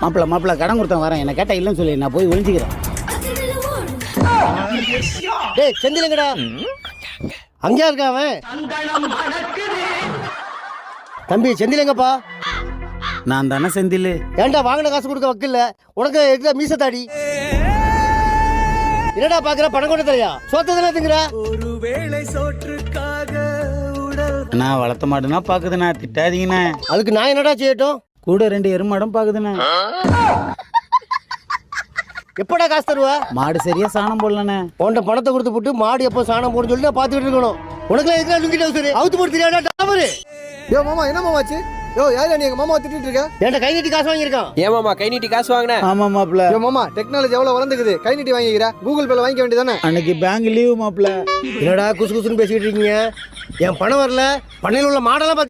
மாப்பிள்ள மாப்பிள்ள கடன் கொடுத்தேன் வரேன். என்ன கேட்டா இல்லைன்னு சொல்லி. நான் போய் ஒழிஞ்சிக்கிறேன் டேய் செந்திலங்கடா. அங்கேயா இருக்கா அவன்? தம்பி செந்திலங்கப்பா. நான் தானே செந்தில். ஏன்டா வாங்கின காசு கொடுக்க வக்கில்ல உனக்கு எதுக்கு மீச தாடி. என்னடா பாக்குற? பணம் கொண்டு தரையா சோத்ததுல திங்குற? நான் வளர்த்த மாடுனா பாக்குதுண்ணா. திட்டாதீங்கண்ணே. அதுக்கு நான் என்னடா செய்யட்டும்? கூட ரெண்டு எருமாடும் பாக்குதுண்ணே. எப்படா காசு தருவ? மாடு சரியா சாணம் போடலண்ணே. உன்கிட்ட பணத்தை கொடுத்து போட்டு மாடு எப்போ சாணம் போடுன்னு சொல்லி நான் பார்த்துக்கிட்டு இருக்கணும். உனக்குலாம் எதுக்கு லுங்கிட்ட சரி அவுத்து போட்டு தெரியாதா டாமரு யோ மாமா என்ன மாமா ஆச்சு? யோ யாரா நீ எங்க மாமா திட்டிட்டு இருக்க? என்கிட்ட கை நீட்டி காசு வாங்கியிருக்கான்? ஏன் மாமா கை நீட்டி காசு வாங்கினேன் ஆமா மாப்பிள்ள. யோ மாமா டெக்னாலஜி எவ்வளவு வளர்ந்துக்குது? கை நீட்டி வாங்கிக்கிற? கூகுள் பேல வாங்கிக்க வேண்டியதானே அன்னைக்கு பேங்க் லீவு மாப்பிள்ள. என்னடா குசு குசுன்னு பேசிக்கிட்டு இருக்கீங்க? என் பணம் வரல? பண்ணையில் உள்ள மாடெல்லாம் பார்த்து